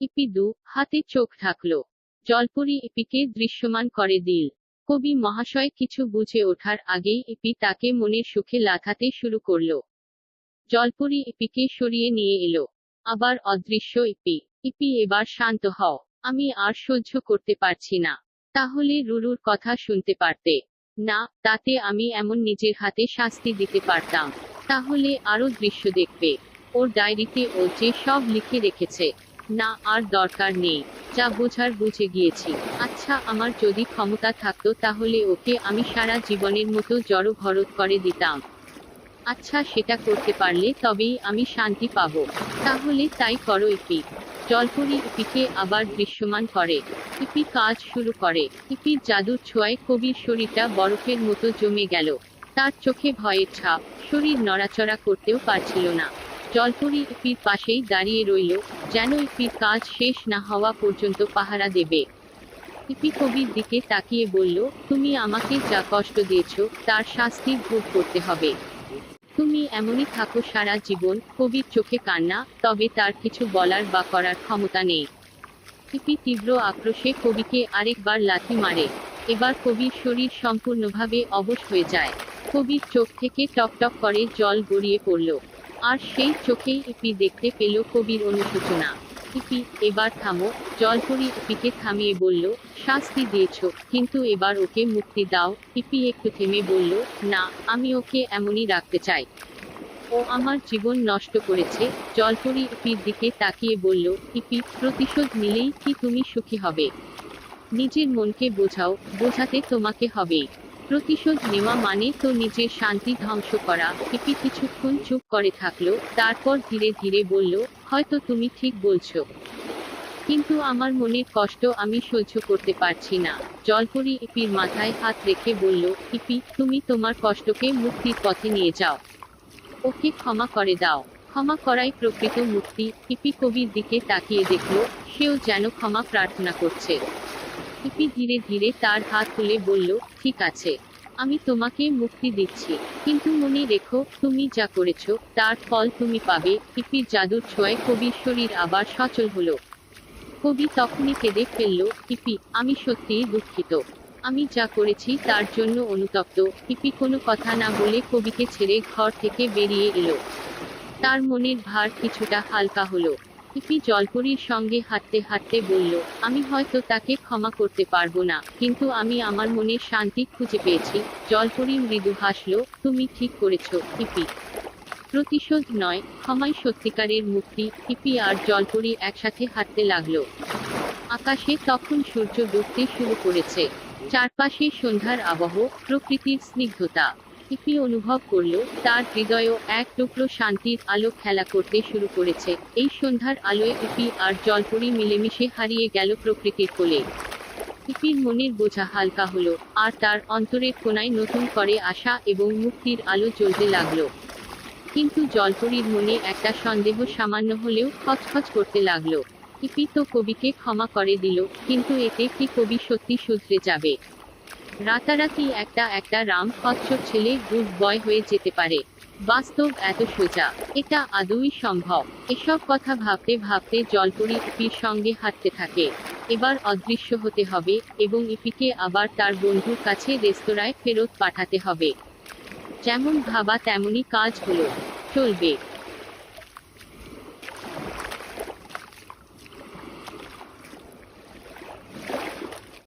E P দু হাতে চোখ ঢাকলো। জলপরি ইপিকে দৃশ্যমান করে দিল। কবি মহাশয় কিছু বুঝে ওঠার আগেই ইপি তাকে মনের সুখে লাথাতে শুরু করল। জলপরি ইপিকে সরিয়ে নিয়ে এলো। আবার অদৃশ্য ইপি ইপি এবার শান্ত হও, আমি আর সহ্য করতে পারছি না। তাহলে রুরুর কথা শুনতে পারতে। না, তাতে আমি এমন নিজের হাতে শাস্তি দিতে পারতাম। তাহলে আরও দৃশ্য দেখবে। ওর ডায়েরিতে ও যে সব লিখে রেখেছে না, আর দরকার নেই। যা বোঝার বুঝে গিয়েছি। আচ্ছা আমার যদি ক্ষমতা থাকতো তাহলে ওকে আমি সারা জীবনের মতো জড়ো ভরত করে দিতাম। আচ্ছা সেটা করতে পারলে তবেই আমি শান্তি পাবো। তাহলে তাই করো ইপি। জলপরি ইপিকে আবার দৃশ্যমান করে। ইপি কাজ শুরু করে। ইপির জাদুর ছোঁয়ায় কবির শরীরটা বরফের মতো জমে গেল। তার চোখে ভয়ের ছাপ। শরীর নড়াচড়া করতেও পারছিল না। জলপরি ইপির পাশেই দাঁড়িয়ে রইল যেন ইপির কাজ শেষ না হওয়া পর্যন্ত পাহারা দেবে। ইপি কবির দিকে তাকিয়ে বলল, তুমি আমাকে যা কষ্ট দিয়েছ, তার শাস্তি ভোগ করতে হবে। তুমি এমনই থাকো সারা জীবন, কবির চোখে কান্না, তবে তার কিছু বলার বা করার ক্ষমতা নেই ইপি তীব্র আক্রোশে কবিকে আরেকবার লাথি মারে। এবার কবির শরীর সম্পূর্ণভাবে অবশ হয়ে যায়। কবির চোখ থেকে টকটক করে জল গড়িয়ে পড়ল। আর সেই চোখেই ইপি দেখতে পেল কবির অনুশোচনা। ইপি, এবার থামো। জলপরি ইপিকে থামিয়ে বলল, শাস্তি দিয়েছ। কিন্তু এবার ওকে মুক্তি দাও। ইপি একটু থেমে বলল, না, আমি ওকে এমনই রাখতে চাই। ও আমার জীবন নষ্ট করেছে। জলপরি ইপির দিকে তাকিয়ে বলল, ইপি, প্রতিশোধ নিলেই কি তুমি সুখী হবে? নিজের মনকে বোঝাও, বোঝাতে তোমাকে হবেই। প্রতিশোধ নেওয়া মানে তো নিজের শান্তি ধ্বংস করা। ইপি কিছুক্ষণ চুপ করে থাকল, তারপর ধীরে ধীরে বলল, হয়তো তুমি ঠিক বলছো। কিন্তু আমার মনের কষ্ট আমি সহ্য করতে পারছি না। জলপরি ইপির মাথায় হাত রেখে বলল ইপি তুমি তোমার কষ্টকে মুক্তির পথে নিয়ে যাও। ওকে ক্ষমা করে দাও। ক্ষমা করাই প্রকৃত মুক্তি। ইপি কবির দিকে তাকিয়ে দেখল, সেও যেন ক্ষমা প্রার্থনা করছে। ইপি ধীরে ধীরে তার হাত তুলে বলল, ঠিক আছে। আমি তোমাকে মুক্তি দিচ্ছি। কিন্তু মনে রেখো, তুমি যা করেছ, তার ফল তুমি পাবে। ইপির জাদুর ছোঁয়ায় কবির শরীর আবার সচল হলো। কবি তখনই কেঁদে ফেলল ইপি আমি সত্যিই দুঃখিত। আমি যা করেছি, তার জন্য অনুতপ্ত। ইপি কোনো কথা না বলে কবিকে ছেড়ে ঘর থেকে বেরিয়ে এলো। তার মনের ভার কিছুটা হালকা হলো। ইপি জলপরির সঙ্গে হাঁটতে হাঁটতে বলল, আমি হয়তো তাকে ক্ষমা করতে পারব না, কিন্তু আমি আমার মনের শান্তি খুঁজে পেয়েছি। জলপরি মৃদু হাসলো, তুমি ঠিক করেছ ইপি প্রতিশোধ নয়, ক্ষমাই সত্যিকারের মুক্তি ইপি আর জলপরি একসাথে হাঁটতে লাগল। আকাশে তখন সূর্য ডুবতে শুরু করেছে। চারপাশে সন্ধ্যার আবহ, প্রকৃতির স্নিগ্ধতা। ইপি অনুভব করল তার হৃদয়ও এক টুকরো শান্তির আলো খেলা করতে শুরু করেছে। এই সন্ধ্যার আলোয় ইপি আর জলপরি মিলেমিশে হারিয়ে গেল প্রকৃতির কোলে। ইপির মনের বোঝা হালকা হলো, আর তার অন্তরের কোনায় নতুন করে আশা এবং মুক্তির আলো জ্বলতে লাগল। কিন্তু জলপরির মনে একটা সন্দেহ সামান্য হলেও খচখচ করতে লাগল। ইপি তো কবিকে ক্ষমা করে দিল, কিন্তু এতে কি কবি সত্যি শুধরে যাবে? রাতারাতি একটা একটা রাম কচ্ছপ ছেলে গুড বয় হয়ে যেতে পারে। বাস্তব এত সোজা, এটা আদৌই সম্ভব। এসব কথা ভাবতে ভাবতে জলপরি ইপির সঙ্গে হাঁটতে থাকে। এবার অদৃশ্য হতে হবে এবং ইপিকে আবার তার বন্ধুর কাছে রেস্তোরাঁয় ফেরত পাঠাতে হবে। যেমন ভাবা তেমনই কাজ হলো। চলবে।